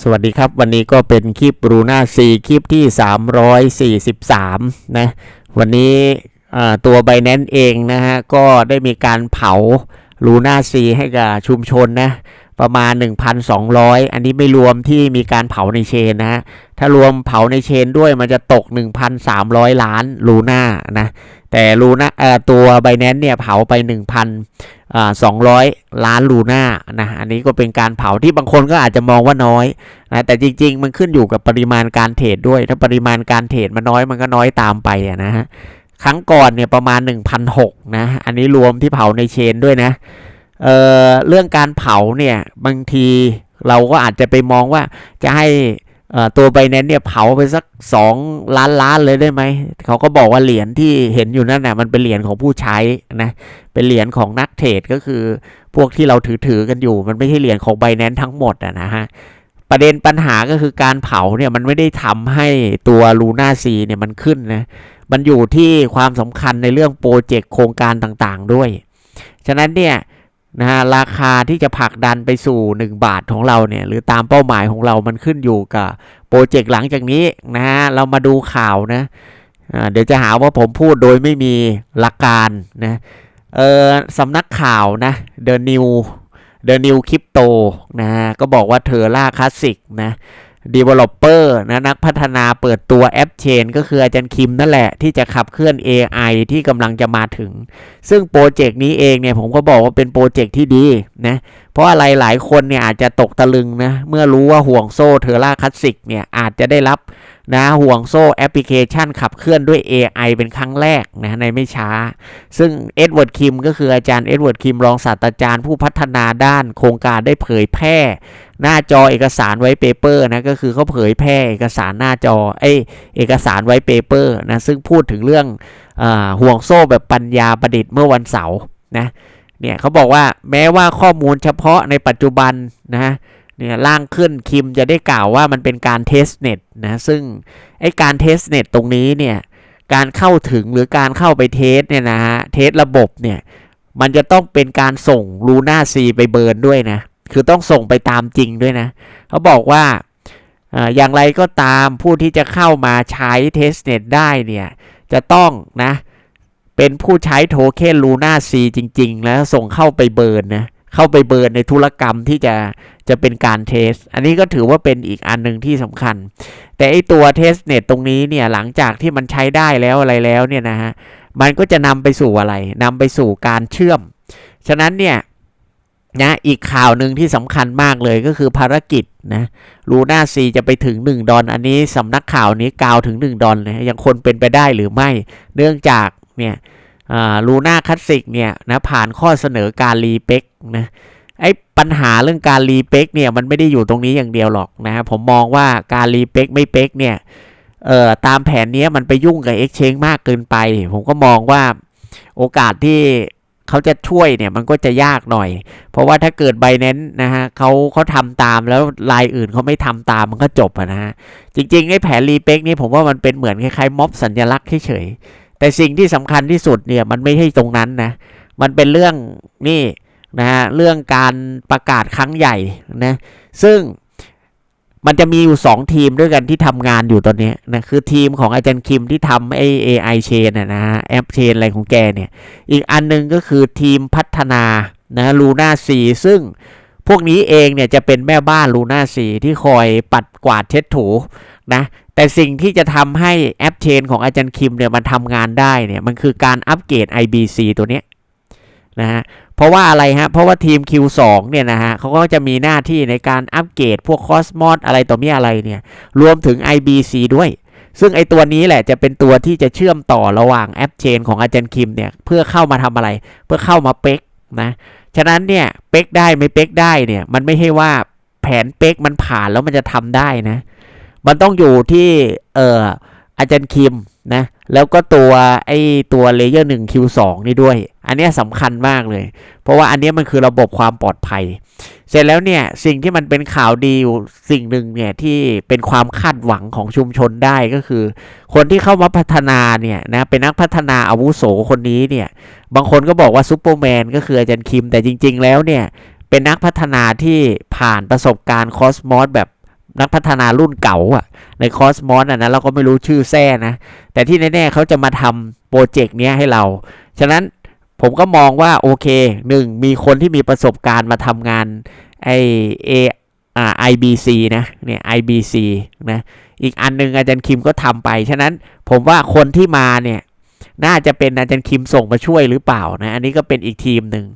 สวัสดีครับ วันนี้ก็เป็นคลิปรูน่าซีคลิปที่ 343 นะ วันนี้ตัว b บ n a n c e เองนะฮะ ก็ได้มีการเผารูน่าซีให้กับชุมชนนะ ประมาณ 1,200 อันนี้ไม่รวมที่มีการเผาในเชนนะฮะ ถ้ารวมเผาในเชนด้วยมันจะตก 1,300 ล้านลูน่านะ แต่ลูน่าตัว b บ n a n c e เนี่ยเผาไป1,000อ่า200 ล้านลูน่านะอันนี้ก็เป็นการเผาที่บางคนก็อาจจะมองว่าน้อยนะแต่จริง ๆ มันขึ้นอยู่กับปริมาณการเทรดด้วย ถ้าปริมาณการเทรดมันน้อยมันก็น้อยตามไปอะนะฮะครั้งก่อนเนี่ยประมาณ 1,600นะอันนี้รวมที่เผาในเชนด้วยนะเอ่อเรื่องการเผาเนี่ยบางทีเราก็อาจจะไปมองว่าจะให้ ตัวไบแนนเนี่ยเผาไปสัก 2 ล้านล้านเลยได้ไหม เขาก็บอกว่าเหรียญที่เห็นอยู่นั่นน่ะมันเป็นเหรียญของผู้ใช้นะ เป็นเหรียญของนักเทรดก็คือพวกที่เราถือถือกันอยู่ มันไม่ใช่เหรียญของไบแนนทั้งหมดอะนะฮะ ประเด็นปัญหาก็คือการเผาเนี่ยมันไม่ได้ทำให้ตัวลูน่าซีเนี่ยมันขึ้นนะ มันอยู่ที่ความสำคัญในเรื่องโปรเจกต์โครงการต่างๆด้วย ฉะนั้นเนี่ย นะฮะราคาที่จะผลักดันไปสู่ 1 บาทของเราเนี่ยหรือตามเป้าหมายของเรามันขึ้นอยู่กับโปรเจกต์หลังจากนี้นะฮะเรามาดูข่าวนะเดี๋ยวจะหาว่าผมพูดโดยไม่มีหลักการนะเออสำนักข่าวนะ The New The New Crypto นะฮะก็บอกว่าเทอร่าคลาสสิกนะ Developer นะนักพัฒนาเปิดตัวแอปเชนก็คืออาจารย์คิมนั่นแหละ ที่จะขับเคลื่อน AI ที่กำลังจะมาถึง ซึ่งโปรเจกต์นี้เองเนี่ยผมก็บอกว่าเป็นโปรเจกต์ที่ดีนะเพราะอะไรหลายคนเนี่ยอาจจะตกตะลึงนะเมื่อรู้ว่าห่วงโซ่เทอร่าคลาสสิกเนี่ยอาจจะได้รับ นะห่วงโซ่แอปพลิเคชันขับเคลื่อนด้วย AI เป็นครั้งแรกนะในไม่ช้า ซึ่งเอ็ดเวิร์ดคิมก็คืออาจารย์เอ็ดเวิร์ดคิมรองศาสตราจารย์ผู้พัฒนาด้านโครงการได้เผยแพร่ หน้าจอเอกสารไว้เปเปอร์นะก็คือเขาเผยแพร่เอกสารหน้าจอเอเอกสารไว้เปเปอร์นะซึ่งพูดถึงเรื่องอห่วงโซ่แบบปัญญาประดิษฐ์เมื่อวันเสาร์นะเนี่ยเขาบอกว่าแม้ว่าข้อมูลเฉพาะในปัจจุบันนะ เนี่ยล่างขึ้นคิมจะได้กล่าวว่ามันเป็นการเทสเน็ตนะซึ่งไอการเทสเน็ตตรงนี้เนี่ยการเข้าถึงหรือการเข้าไปเทสเนี่ยนะฮะเทสระบบเนี่ยมันจะต้องเป็นการส่งลูน่าซีไปเบิร์นด้วยนะคือต้องส่งไปตามจริงด้วยนะ เขาบอกว่าอย่างไรก็ตามผู้ที่จะเข้ามาใช้เทสเน็ตได้เนี่ยจะต้องนะเป็นผู้ใช้โทเค็นลูน่าซีจริง ๆ แล้วส่งเข้าไปเบิร์นนะ เข้าไปเบิร์นในธุรกรรมที่จะจะเป็นการเทส อันนี้ก็ถือว่าเป็นอีกอันหนึ่งที่สำคัญ แต่ไอตัวเทสเน็ตตรงนี้เนี่ยหลังจากที่มันใช้ได้แล้วอะไรแล้วเนี่ยนะฮะมันก็จะนำไปสู่อะไรนำไปสู่การเชื่อม ฉะนั้นเนี่ยนะอีกข่าวหนึ่งที่สำคัญมากเลยก็คือภารกิจนะลูน่าซีจะไปถึง 1 ดอลอันนี้สำนักข่าวนี้กล่าวถึง 1 ดอลเลยยังคนเป็นไปได้หรือไม่ เนื่องจากเนี่ย ลูน่าคลาสสิกเนี่ยนะผ่านข้อเสนอการรีเป็กนะไอ้ปัญหาเรื่องการรีเป็กเนี่ยมันไม่ได้อยู่ตรงนี้อย่างเดียวหรอกนะผมมองว่าการรีเป็กไม่เป็กเนี่ยเอ่อตามแผนนี้มันไปยุ่งกับ Exchange มากเกินไป ผมก็มองว่าโอกาสที่เขาจะช่วยเนี่ยมันก็จะยากหน่อย เพราะว่าถ้าเกิดไบแนนนะฮะเขาเขาทำตามแล้วรายอื่นเขาไม่ทำตามมันก็จบนะฮะจริงๆไอ้แผนรีเป็กนี่ผมว่ามันเป็นเหมือนคล้ายๆม็อบสัญลักษณ์เฉยๆ แต่สิ่งที่สำคัญที่สุดเนี่ยมันไม่ใช่ตรงนั้นนะ มันเป็นเรื่องนี่นะฮะเรื่องการประกาศครั้งใหญ่นะซึ่งมันจะมีอยู่ 2 ทีมด้วยกันที่ทำงานอยู่ตอนนี้นะคือทีมของอาจารย์คิมที่ทำไอ้ AI chain นะนะฮะแอป chain อะไรของแกเนี่ย อีกอันหนึงก็คือทีมพัฒนานะลูน่าซีซึ่งพวกนี้เองเนี่ยจะเป็นแม่บ้านลูน่าซีที่คอยปัดกวาดเช็ดถูนะ แต่สิ่งที่จะทำให้แอปเชนของอาจารย์คิมเนี่ยมันทำงานได้เนี่ยมันคือการอัปเกรด IBC ตัวเนี้ยนะฮะเพราะว่าอะไรฮะเพราะว่าทีม Q2 เนี่ยนะฮะเขาก็จะมีหน้าที่ในการอัปเกรดพวก Cosmos อะไรต่อมีอะไรเนี่ยรวมถึง IBC ด้วย ซึ่งไอตัวนี้แหละจะเป็นตัวที่จะเชื่อมต่อระหว่างแอปเชนของอาจารย์คิมเนี่ยเพื่อเข้ามาทำอะไร เพื่อเข้ามาเป๊กนะฉะนั้นเนี่ยเป๊กได้ไม่เป๊กได้เนี่ยมันไม่ใช่ว่าแผนเป๊กมันผ่านแล้วมันจะทำได้นะ มันต้องอยู่ที่เอ่ออาจารย์คิมนะแล้วก็ตัวไอตัวเลเยอร์หนึ่ง Q2 นี่ด้วย อันนี้สำคัญมากเลย เพราะว่าอันนี้มันคือระบบความปลอดภัย เสร็จแล้วเนี่ยสิ่งที่มันเป็นข่าวดีอยู่สิ่งหนึ่งเนี่ยที่เป็นความคาดหวังของชุมชนได้ก็คือ คนที่เข้ามาพัฒนาเนี่ยนะเป็นนักพัฒนาอาวุโสคนนี้เนี่ยบางคนก็บอกว่าซูเปอร์แมนก็คืออาจารย์คิมแต่จริง ๆ แล้วเนี่ยเป็นนักพัฒนาที่ผ่านประสบการณ์คอสมอสแบบ นักพัฒนารุ่นเก่าอะ ในคอสมอสอะนะเราก็ไม่รู้ชื่อแท้นะ แต่ที่แน่ๆเขาจะมาทำโปรเจกต์เนี้ยให้เรา ฉะนั้นผมก็มองว่าโอเคหนึ่งมีคนที่มีประสบการณ์มาทำงานไอเออ่า IBC นะเนี่ย IBC นะอีกอันหนึงอาจารย์คิมก็ทำไป ฉะนั้นผมว่าคนที่มาเนี่ยน่าจะเป็นอาจารย์คิมส่งมาช่วยหรือเปล่านะ อันนี้ก็เป็นอีกทีมหนึ่ง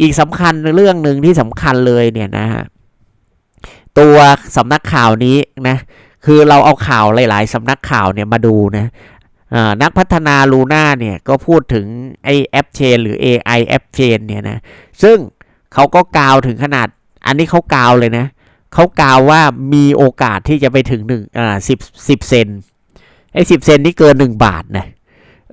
อีกสำคัญเรื่องหนึ่งที่สำคัญเลยเนี่ยนะฮะ ตัวสำนักข่าวนี้นะคือเราเอาข่าวหลาย ๆสำนักข่าวเนี่ยมาดูนะนักพัฒนาลูน่าเนี่ยก็พูดถึงไอแอปเชนหรือ AI แอปเชนเนี่ยนะซึ่งเขาก็กล่าวถึงขนาด อันนี้เขากล่าวเลยนะเขากล่าวว่ามีโอกาสที่จะไปถึงหนึ่งอ่าสิบสิบเซนไอ้สิบเซนนี่เกินหนึ่งบาทนะ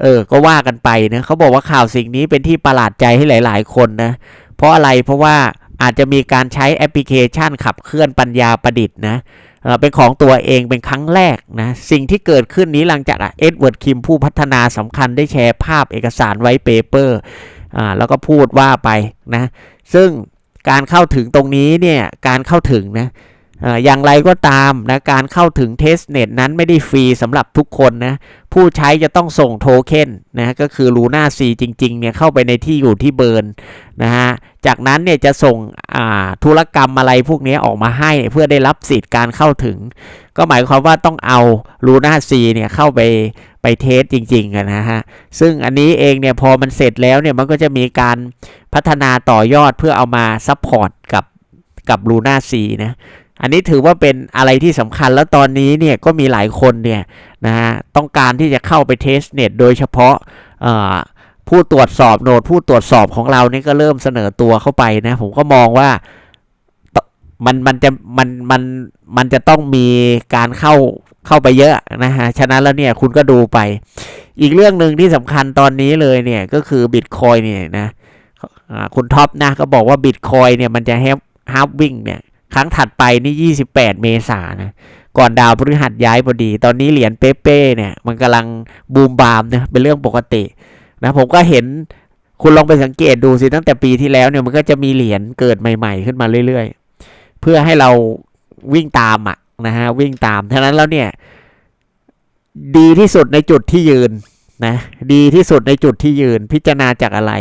เออ ก็ว่ากันไปนะเขาบอกว่าข่าวสิ่งนี้เป็นที่ประหลาดใจให้หลาย ๆ คนนะ เพราะอะไรเพราะว่า อาจจะมีการใช้แอปพลิเคชันขับเคลื่อนปัญญาประดิษฐ์นะเป็นของตัวเองเป็นครั้งแรกนะสิ่งที่เกิดขึ้นนี้หลังจากเอ็ดเวิร์ดคิมผู้พัฒนาสำคัญได้แชร์ภาพเอกสารไว้เปเปอร์แล้วก็พูดว่าไปนะซึ่งการเข้าถึงตรงนี้เนี่ยการเข้าถึงนะ อย่างไรก็ตามนะการเข้าถึงเทสเน็ตนั้นไม่ได้ฟรีสำหรับทุกคนนะผู้ใช้จะต้องส่งโทเค็นนะก็คือ Luna C จริงๆเนี่ยเข้าไปในที่อยู่ที่เบิร์นนะฮะจากนั้นเนี่ยจะส่งธุรกรรมอะไรพวกนี้ออกมาให้เพื่อได้รับสิทธิ์การเข้าถึง ก็หมายความว่าต้องเอา Luna C เนี่ยเข้าไปไปเทสจริงๆนะฮะซึ่งอันนี้เองเนี่ยพอมันเสร็จแล้วเนี่ยมันก็จะมีการพัฒนาต่อยอดเพื่อเอามาซัพพอร์ตกับกับ Luna C นะ อันนี้ถือว่าเป็นอะไรที่สำคัญแล้วตอนนี้เนี่ยก็มีหลายคนเนี่ยนะฮะต้องการที่จะเข้าไปเทสเน็ตโดยเฉพาะผู้ตรวจสอบโหนดผู้ตรวจสอบของเราเนี่ก็เริ่มเสนอตัวเข้าไปนะผมก็มองว่ามันมันจะมันมันมันจะต้องมีการเข้าเข้าไปเยอะนะฮะ ฉะนั้นแล้วเนี่ยคุณก็ดูไป อีกเรื่องหนึ่งที่สำคัญตอนนี้เลยเนี่ยก็คือบิตคอยเนี่ยนะคุณท็อปนะก็บอกว่าบิตคอยเนี่ยมันจะแฮปฮาร์วิ่งเนี่ย ครั้งถัดไปนี่ 28 เมษายนนะก่อนดาวพฤหัสย้ายพอดี ตอนนี้เหรียญเป๊ะๆเนี่ย มันกำลังบูมบามนะเป็นเรื่องปกตินะผมก็เห็นคุณลองไปสังเกตดูสิตั้งแต่ปีที่แล้วเนี่ยมันก็จะมีเหรียญเกิดใหม่ๆ ขึ้นมาเรื่อยๆ เพื่อให้เราวิ่งตามอะนะฮะวิ่งตามฉะนั้นแล้วเนี่ย ดีที่สุดในจุดที่ยืนนะ ดีที่สุดในจุดที่ยืนพิจารณาจากอะไร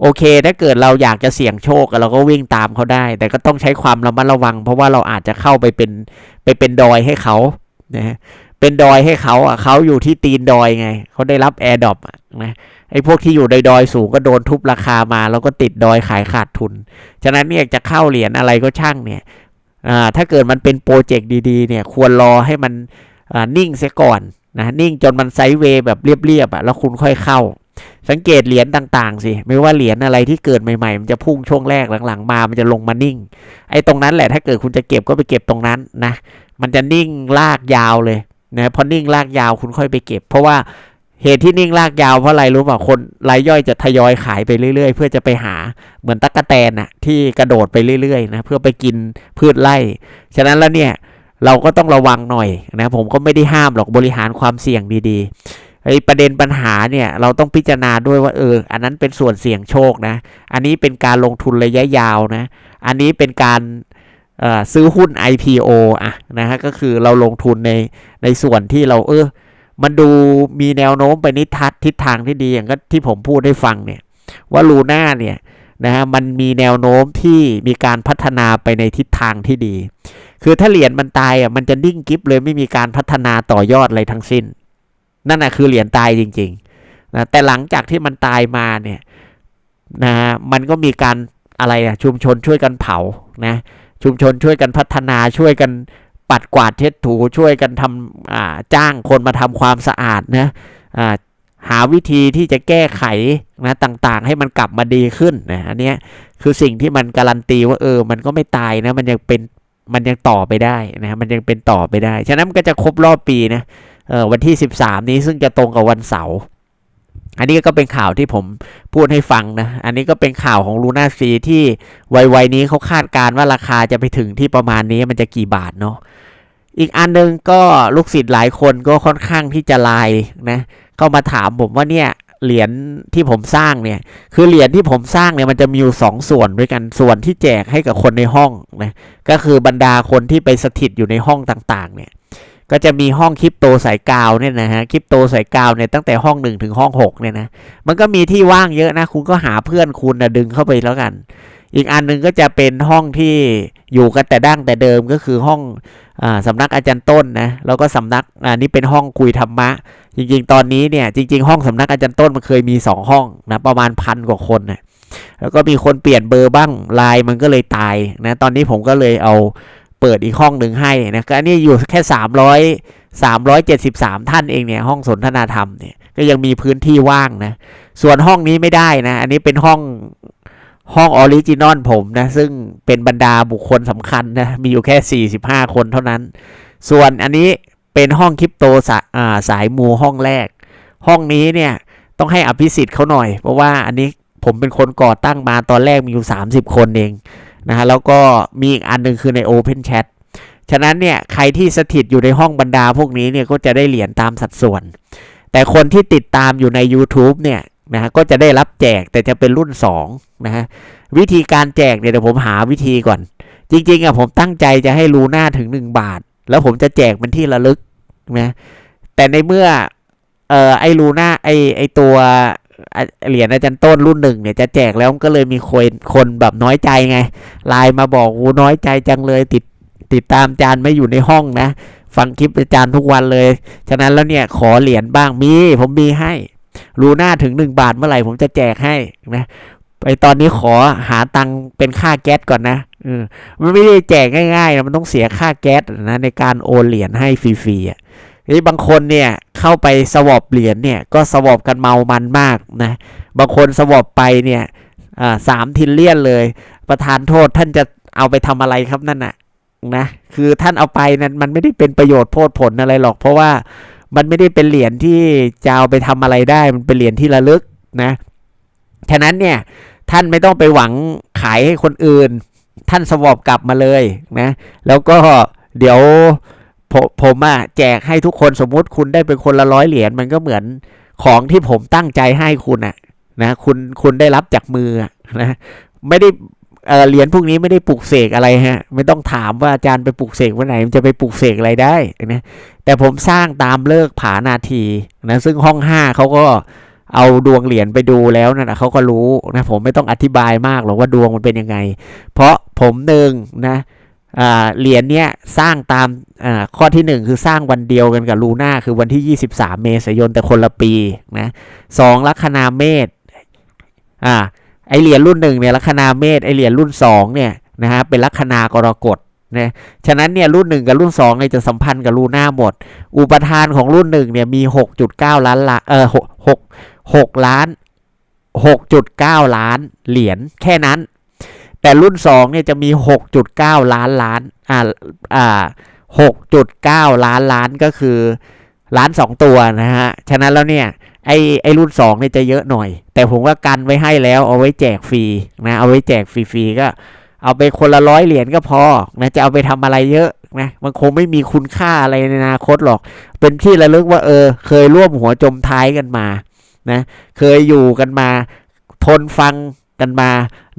โอเค ถ้าเกิดเราอยากจะเสี่ยงโชคเราก็วิ่งตามเขาได้ แต่ก็ต้องใช้ความระมัดระวัง เพราะว่าเราอาจจะเข้าไปเป็นไปเป็นดอยให้เขานะเป็นดอยให้เขาอะเขาอยู่ที่ตีนดอยไงเขาได้รับแอร์ดรอปนะไอ้พวกที่อยู่ในดอยสูงก็โดนทุบราคามา แล้วก็ติดดอยขายขาดทุน ฉะนั้นเนี่ยจะเข้าเหรียญอะไรก็ช่างเนี่ยอ่าถ้าเกิดมันเป็นโปรเจกต์ดีๆเนี่ยควรรอให้มันอ่านิ่งเสียก่อนนะนิ่งจนมันไซด์เวย์แบบเรียบๆอะแล้วคุณค่อยเข้า สังเกตเหรียญต่างๆสิไม่ว่าเหรียญอะไรที่เกิดใหม่ๆ มันจะพุ่งช่วงแรกหลังๆ มา มันจะลงมานิ่ง ไอ้ตรงนั้นแหละถ้าเกิดคุณจะเก็บก็ไปเก็บตรงนั้นนะ มันจะนิ่งลากยาวเลยนะพอนิ่งลากยาวคุณค่อยไปเก็บ เพราะว่าเหตุที่นิ่งลากยาวเพราะอะไรรู้ป่ะคนรายย่อยจะทยอยขายไปเรื่อยๆ เพื่อจะไปหาเหมือนตั๊กแตนน่ะที่กระโดดไปเรื่อยๆนะเพื่อไปกินพืชไร่ฉะนั้นแล้วเนี่ยเราก็ต้องระวังหน่อยนะผมก็ไม่ได้ห้ามหรอกบริหารความเสี่ยงดีๆ ไอ้ประเด็นปัญหาเนี่ยเราต้องพิจารณาด้วยว่าเออ อันนั้นเป็นส่วนเสี่ยงโชคนะ อันนี้เป็นการลงทุนระยะยาวนะ อันนี้เป็นการซื้อหุ้น IPO อะนะฮะก็คือเราลงทุนในในส่วนที่เราเออมันดูมีแนวโน้มไปนิทัศทิศทางที่ดีอย่างก็ที่ผมพูดให้ฟังเนี่ย ว่าลูน่าเนี่ยนะฮะมันมีแนวโน้มที่มีการพัฒนาไปในทิศทางที่ดี คือถ้าเหรียญมันตายอะมันจะนิ่งกิฟเลยไม่มีการพัฒนาต่อยอดอะไรทั้งสิ้น นั่นน่ะคือเหรียญตายจริงๆนะแต่หลังจากที่มันตายมาเนี่ยนะฮะมันก็มีการอะไรอะชุมชนช่วยกันเผานะชุมชนช่วยกันพัฒนาช่วยกันปัดกวาดเช็ดถูช่วยกันทำจ้างคนมาทำความสะอาดนะอ่าหาวิธีที่จะแก้ไขนะต่างๆ ให้มันกลับมาดีขึ้นนะอันนี้คือสิ่งที่มันการันตีว่าเออ มันก็ไม่ตายนะ มันยังเป็นมันยังต่อไปได้นะมันยังเป็นต่อไปได้ ฉะนั้นมันก็จะครบรอบปีนะ วันที่ 13 นี้ซึ่งจะตรงกับวันเสาร์อันนี้ก็เป็นข่าวที่ผมพูดให้ฟังนะ อันนี้ก็เป็นข่าวของลูน่าซีที่วัยๆนี้เขาคาดการณ์ว่าราคาจะไปถึงที่ประมาณนี้มันจะกี่บาทเนาะอีกอันหนึงก็ลูกศิษย์หลายคนก็ค่อนข้างที่จะไลน์นะเข้ามาถามผมว่าเนี่ยเหรียญที่ผมสร้างเนี่ย คือเหรียญที่ผมสร้างเนี่ยมันจะมีอยู่สองส่วนด้วยกันส่วนที่แจกให้กับคนในห้องนะก็คือบรรดาคนที่ไปสถิตอยู่ในห้องต่าง ๆ เนี่ย ก็จะมีห้องคริปโตสายกาวเนี่ยนะฮะคริปโตสายกาวเนี่ยตั้งแต่ห้องหนึ่งถึงห้องหกเนี่ยนะมันก็มีที่ว่างเยอะนะ คุณก็หาเพื่อนคุณนะดึงเข้าไปแล้วกัน อีกอันหนึ่งก็จะเป็นห้องที่อยู่กันแต่ดั้งแต่เดิมก็คือห้องอสำนักอาจารย์ต้นนะแล้วก็สำนักอ่านี่เป็นห้องคุยธรรมะ จริงๆ ตอนนี้เนี่ยจริง ๆ ห้องสำนักอาจารย์ต้นมันเคยมีสองห้องนะประมาณพันกว่าคนนะแล้วก็มีคนเปลี่ยนเบอร์บ้างไลน์มันก็เลยตายนะตอนนี้ผมก็เลยเอา เปิดอีกห้องหนึ่งให้นะก็อันนี้อยู่แค่ 300 373 ท่านเองเนี่ยห้องสนทนาธรรมเนี่ยก็ยังมีพื้นที่ว่างนะ ส่วนห้องนี้ไม่ได้นะ อันนี้เป็นห้องห้องออริจินอลผมนะ ซึ่งเป็นบรรดาบุคคลสำคัญนะ มีอยู่แค่ 45 คนเท่านั้น ส่วนอันนี้เป็นห้องคริปโตสาอ่าสายมูห้องแรก ห้องนี้เนี่ยต้องให้อภิสิทธิ์เขาหน่อย เพราะว่าอันนี้ผมเป็นคนก่อตั้งมาตอนแรกมีอยู่ 30 คนเอง นะฮะแล้วก็มีอีกอันหนึงคือใน Open Chat ฉะนั้นเนี่ยใครที่สถิตอยู่ในห้องบรรดาพวกนี้เนี่ยก็จะได้เหรียญตามสัดส่วน แต่คนที่ติดตามอยู่ใน YouTube เนี่ยนะฮะก็จะได้รับแจกแต่จะเป็นรุ่น2นะฮะวิธีการแจกเนี่ยเดี๋ยวผมหาวิธีก่อน จริงๆอะผมตั้งใจจะให้รูหน้าถึง 1 บาท แล้วผมจะแจกเป็นที่ระลึกนะแต่ในเมื่อเอ่อไอรูน่าไอไอตัว เหรียญอาจารย์ต้นรุ่นหนึ่งเนี่ยจะแจกแล้วก็เลยมีคนคนแบบน้อยใจไงไลน์มาบอกโอ้น้อยใจจังเลยติดติดตามอาจารย์ไม่อยู่ในห้องนะ ฟังคลิปอาจารย์ทุกวันเลย ฉะนั้นแล้วเนี่ยขอเหรียญบ้างมีผมมีให้รูหน้าถึงหนึ่งบาทเมื่อไหร่ผมจะแจกให้นะไปตอนนี้ขอหาตังเป็นค่าแก๊สก่อนนะเออมันไม่ได้แจกง่ายๆนะมันต้องเสียค่าแก๊สนะในการโอนเหรียญให้ฟรีๆอะ นี่บางคนเนี่ยเข้าไปสวอปเหรียญเนี่ยก็สวอปกันเมามันมากนะบางคนสวอปไปเนี่ยสามทิลเลียนเลย ประธานโทษท่านจะเอาไปทำอะไรครับนั่นน่ะนะคือท่านเอาไปนั้นมันไม่ได้เป็นประโยชน์โพดผลอะไรหรอก เพราะว่ามันไม่ได้เป็นเหรียญที่จะเอาไปทำอะไรได้ มันเป็นเหรียญที่ระลึกนะฉะนั้นเนี่ยท่านไม่ต้องไปหวังขายให้คนอื่น ท่านสวอปกลับมาเลยนะแล้วก็เดี๋ยว ผมผมอะแจกให้ทุกคนสมมุติคุณได้เป็นคนละร้อยเหรียญมันก็เหมือนของที่ผมตั้งใจให้คุณอะนะคุณคุณได้รับจากมือนะไม่ได้เหรียญพวกนี้ไม่ได้ปลุกเสกอะไรฮะ ไม่ต้องถามว่าอาจารย์ไปปลุกเสกวันไหนมันจะไปปลุกเสกอะไรได้นะแต่ผมสร้างตามเลิกผานาทีนะซึ่งห้องห้าเขาก็เอาดวงเหรียญไปดูแล้วนะเขาก็รู้นะผมไม่ต้องอธิบายมากหรอกว่าดวงมันเป็นยังไง เพราะผมหนึ่งนะ เหรียญเนี้ยสร้างตามข้อที่หนึ่งคือสร้างวันเดียวกันกับลูน่าคือวันที่ 23 เมษายนแต่คนละปีนะสองลัคนาเมษอ่าไอเหรียญรุ่นหนึ่งเนี่ยลัคนาเมษไอเหรียญรุ่นสองเนี่ยนะฮะเป็นลัคนากรกฎนะฉะนั้นเนี่ยรุ่นหนึ่งกับรุ่นสองเนี่ยจะสัมพันธ์กับลูน่าหมด อุปทานของรุ่นหนึ่งเนี่ยมี 6.9 ล้านละเออหกหกหกล้าน 6.9 ล้านเหรียญแค่นั้น แต่รุ่น 2 เนี่ยจะมี 6.9 ล้านล้าน อ่า อ่า 6.9 ล้านล้านก็คือล้าน 2 ตัวนะฮะ ฉะนั้นแล้วเนี่ย ไอ้ไอ้รุ่น 2 เนี่ยจะเยอะหน่อย แต่ผมว่ากันไว้ให้แล้วเอาไว้แจกฟรีนะ เอาไว้แจกฟรีๆก็เอาไปคนละร้อยเหรียญก็พอนะจะเอาไปทำอะไรเยอะนะมันคงไม่มีคุณค่าอะไรในอนาคตหรอก เป็นที่ระลึกว่าเออ เคยร่วมหัวจมท้ายกันมานะ เคยอยู่กันมา ทนฟังกันมา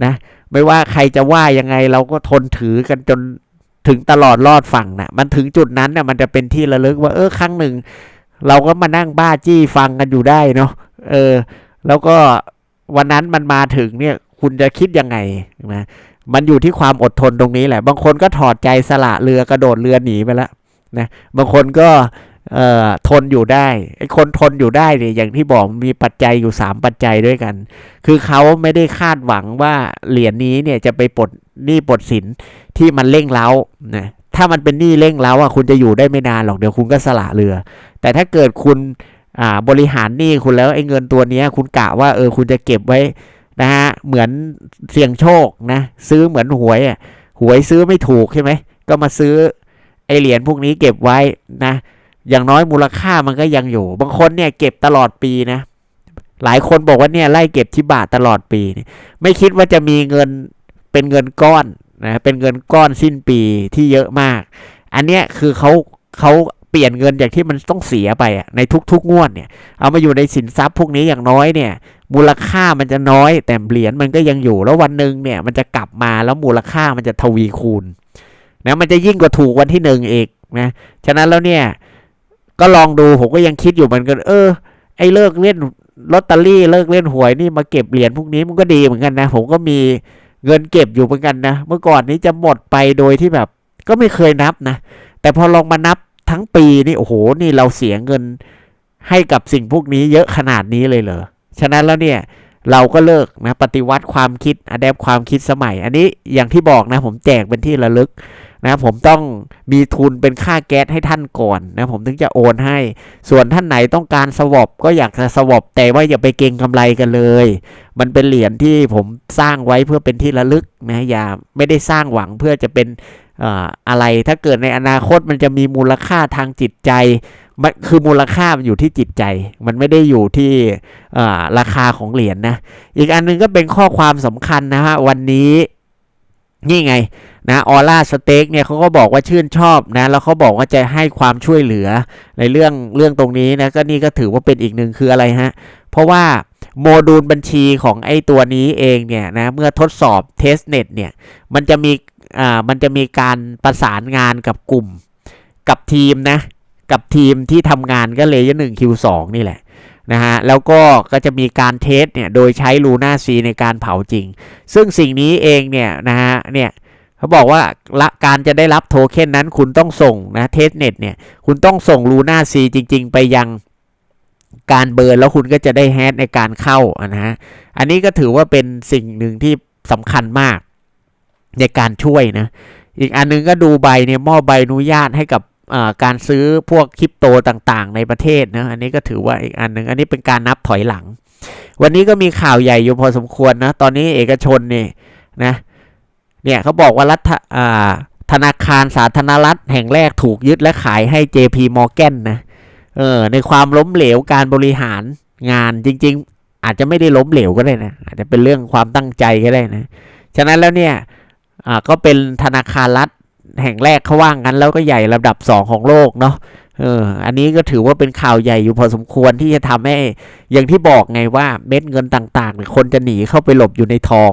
นะ ไม่ว่าใครจะว่ายังไงเราก็ทนถือกันจนถึงตลอดรอดฝั่งนะ่ะ มันถึงจุดนั้นน่ะ มันจะเป็นที่ระลึกว่า เออครั้งหนึ่ง เราก็มานั่งบ้าจี้ฟังกันอยู่ได้เนาะเออ แล้วก็วันนั้นมันมาถึงเนี่ย คุณจะคิดยังไงนะมันอยู่ที่ความอดทนตรงนี้แหละ บางคนก็ถอดใจสละเรือกระโดดเรือหนีไปแล้วนะบางคนก็ เอ่อทนอยู่ได้ไอ้คนทนอยู่ได้เนี่ยอย่างที่บอกมีปัจจัยอยู่ 3 ปัจจัยด้วยกัน คือเขาไม่ได้คาดหวังว่าเหรียญนี้เนี่ยจะไปปลดหนี้ปลดสินที่มันเร่งเร้านะถ้ามันเป็นหนี้เร่งเร้าอะคุณจะอยู่ได้ไม่นานหรอกเดี๋ยวคุณก็สละเรือ แต่ถ้าเกิดคุณอ่าบริหารหนี้คุณแล้วไอ้เงินตัวนี้คุณกะว่าเออคุณจะเก็บไว้นะฮะเหมือนเสี่ยงโชคนะซื้อเหมือนหวยอะหวยซื้อไม่ถูกใช่ไหมก็มาซื้อไอเหรียญพวกนี้เก็บไว้นะ อย่างน้อยมูลค่ามันก็ยังอยู่ บางคนเนี่ยเก็บตลอดปีนะ หลายคนบอกว่าเนี่ยไล่เก็บที่บาทตลอดปีไม่คิดว่าจะมีเงินเป็นเงินก้อนนะเป็นเงินก้อนสิ้นปีที่เยอะมาก อันเนี้ยคือเขาเขาเปลี่ยนเงินจากที่มันต้องเสียไปในทุกๆงวดเนี่ย เอามาอยู่ในสินทรัพย์พวกนี้อย่างน้อยเนี่ย มูลค่ามันจะน้อย แต่เหรียญมันก็ยังอยู่ แล้ววันหนึ่งเนี่ยมันจะกลับมาแล้วมูลค่ามันจะทวีคูณนะมันจะยิ่งกว่าถูกวันที่หนึ่งอีกนะฉะนั้นแล้วเนี่ย ก็ลองดูผมก็ยังคิดอยู่เหมือนกันเออ ไอ้เลิกเล่นลอตเตอรี่เลิกเล่นหวยนี่มาเก็บเหรียญพวกนี้มันก็ดีเหมือนกันนะ ผมก็มีเงินเก็บอยู่เหมือนกันนะ เมื่อก่อนนี้จะหมดไปโดยที่แบบ ก็ไม่เคยนับนะ แต่พอลองมานับทั้งปีนี่โอ้โหนี่เราเสียเงินให้กับสิ่งพวกนี้เยอะขนาดนี้เลยเหรอฉะนั้นแล้วเนี่ยเราก็เลิกนะปฏิวัติความคิดอ d ด p ความคิดสมัย อันนี้อย่างที่บอกนะ ผมแจกเป็นที่ระลึก นะครับผมต้องมีทุนเป็นค่าแก๊สให้ท่านก่อนนะผมถึงจะโอนให้ ส่วนท่านไหนต้องการสวอปก็อยากจะสวอปแต่ว่าอย่าไปเก็งกำไรกันเลย มันเป็นเหรียญที่ผมสร้างไว้เพื่อเป็นที่ระลึกนะอย่าไม่ได้สร้างหวังเพื่อจะเป็นอะไรถ้าเกิดในอนาคตมันจะมีมูลค่าทางจิตใจมันคือมูลค่ามันอยู่ที่จิตใจ มันไม่ได้อยู่ที่ราคาของเหรียญนะ อีกอันหนึงก็เป็นข้อความสำคัญนะฮะวันนี้ นี่ไงนะออร่าสเต็กเนี่ยเขาก็บอกว่าชื่นชอบนะแล้วเขาบอกว่าจะให้ความช่วยเหลือในเรื่องเรื่องตรงนี้นะก็นี่ก็ถือว่าเป็นอีกหนึ่งคืออะไรฮะ เพราะว่าโมดูลบัญชีของไอ้ตัวนี้เองเนี่ยนะเมื่อทดสอบเทสเน็ตเนี่ยมันจะมีอ่ามันจะมีการประสานงานกับกลุ่ม กับทีมนะ กับทีมที่ทำงานก็เลยหนึ่งคิวสองนี่แหละ นะฮะแล้วก็ก็จะมีการเทสเนี่ยโดยใช้ลูน่าซีในการเผาจริง ซึ่งสิ่งนี้เองเนี่ยนะฮะเนี่ยเขาบอกว่าละการจะได้รับโทเค็นนั้นคุณต้องส่งนะเทสเน็ตเนี่ยคุณต้องส่งลูน่าซีจริง ๆ ไปยังการเบิร์นแล้วคุณก็จะได้แฮชในการเข้านะฮะอันนี้ก็ถือว่าเป็นสิ่งหนึ่งที่สำคัญมากในการช่วยนะ อีกอันหนึงก็ดูใบเนี่ยมอบใบอนุญาตให้กับ การซื้อพวกคริปโตต่างๆ ในประเทศนะอันนี้ก็ถือว่าอีกอันหนึ่งอันนี้เป็นการนับถอยหลัง วันนี้ก็มีข่าวใหญ่อยู่พอสมควรนะตอนนี้เอกชนนี่นะเนี่ยเขาบอกว่ารัฐธนาคารสาธารณรัฐแห่งแรกถูกยึดและขายให้ JP Morgan นะเออในความล้มเหลวการบริหารงานจริง ๆ อาจจะไม่ได้ล้มเหลวก็ได้นะอาจจะเป็นเรื่องความตั้งใจก็ได้นะฉะนั้นแล้วเนี่ยอ่าก็เป็นธนาคารรัฐ แห่งแรกเขาว่างั้นแล้วก็ใหญ่ระดับ 2 ของโลกเนาะเอออันนี้ก็ถือว่าเป็นข่าวใหญ่อยู่พอสมควรที่จะทำให้ อย่างที่บอกไงว่าเม็ดเงินต่างๆ คนจะหนีเข้าไปหลบอยู่ในทอง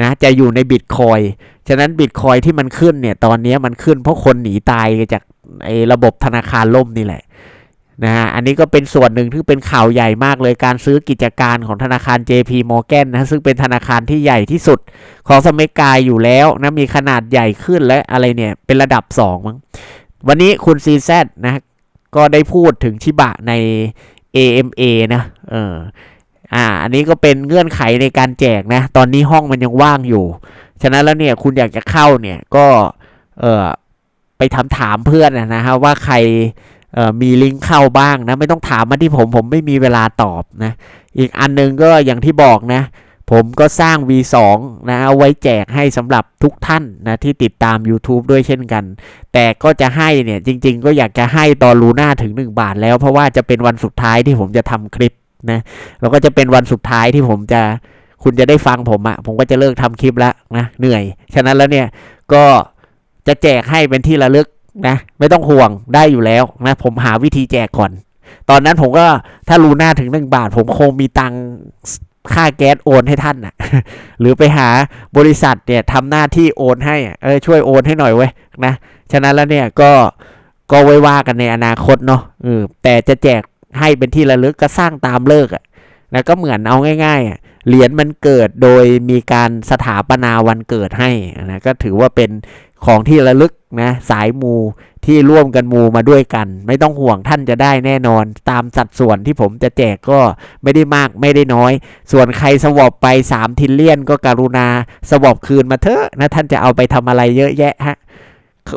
นะจะอยู่ในบิตคอยฉะนั้นบิตคอยที่มันขึ้นเนี่ยตอนนี้มันขึ้นเพราะคนหนีตายจากไอ้ระบบธนาคารล่มนี่แหละ นะฮะอันนี้ก็เป็นส่วนหนึ่งที่เป็นข่าวใหญ่มากเลยการซื้อกิจการของธนาคาร JP Morgan นะซึ่งเป็นธนาคารที่ใหญ่ที่สุดของสเมริกายอยู่แล้วนะมีขนาดใหญ่ขึ้นและอะไรเนี่ยเป็นระดับ2มั้งวันนี้คุณ CZ นะก็ได้พูดถึงชิบะใน AMA นะเอออ่าอันนี้ก็เป็นเงื่อนไขในการแจกนะตอนนี้ห้องมันยังว่างอยู่ ฉะนั้นแล้วเนี่ยคุณอยากจะเข้าเนี่ยก็เออไปถามถามเพื่อนนะฮะว่าใคร มีลิงก์เข้าบ้างนะ ไม่ต้องถามมาที่ผมผมไม่มีเวลาตอบนะ อีกอันหนึงก็อย่างที่บอกนะ ผมก็สร้าง V2 นะเอาไว้แจกให้สำหรับทุกท่านนะ ที่ติดตาม YouTube ด้วยเช่นกัน แต่ก็จะให้เนี่ยจริง ๆ ก็อยากจะให้ตอนลูน่าถึง 1 บาทแล้วเพราะว่าจะเป็นวันสุดท้ายที่ผมจะทำคลิปนะแล้วก็จะเป็นวันสุดท้ายที่ผมจะคุณจะได้ฟังผมอะผมก็จะเลิกทำคลิปแล้วนะเหนื่อย ฉะนั้นแล้วเนี่ยก็จะแจกให้เป็นที่ระลึก นะไม่ต้องห่วงได้อยู่แล้วนะผมหาวิธีแจกก่อน ตอนนั้นผมก็ถ้าลูน่าถึง1บาท ผมคงมีตังค่าแก๊สโอนให้ท่านน่ะหรือไปหาบริษัทเนี่ยทำหน้าที่โอนให้เออช่วยโอนให้หน่อยเว้ยนะฉะนั้นแล้วเนี่ยก็ก็ไว้ว่ากันในอนาคตเนาะเออแต่จะแจกให้เป็นที่ระลึกก็สร้างตามเลิกอะ่ะนะก็เหมือนเอาง่ายๆเหรียญมันเกิดโดยมีการสถาปนาวันเกิดให้นะก็ถือว่าเป็น ของที่ระลึกนะสายมูที่ร่วมกันมูมาด้วยกัน ไม่ต้องห่วงท่านจะได้แน่นอน ตามสัดส่วนที่ผมจะแจกก็ไม่ได้มากไม่ได้น้อย ส่วนใครสวอปไป 3 ทิลเลียนก็กรุณาสวอปคืนมาเถอะนะท่านจะเอาไปทำอะไรเยอะแยะฮะ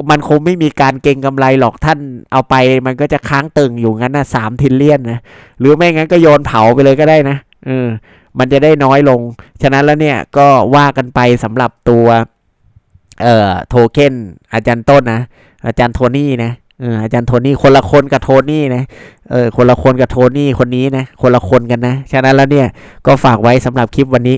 มันคงไม่มีการเก็งกำไรหรอกท่านเอาไปมันก็จะค้างตึงอยู่งั้นนะสามทิลเลียนนะหรือไม่งั้นก็โยนเผาไปเลยก็ได้นะเออมันจะได้น้อยลง ฉะนั้นแล้วเนี่ยก็ว่ากันไปสำหรับตัว เอ่อโทเค็นอาจารย์ต้นนะ อาจารย์โทนี่นะเอออาจารย์โทนี่คนละคนกับโทนี่นะเออคนละคนกับโทนี่คนนี้นะคนละคนกันนะ ฉะนั้นแล้วเนี่ยก็ฝากไว้สำหรับคลิปวันนี้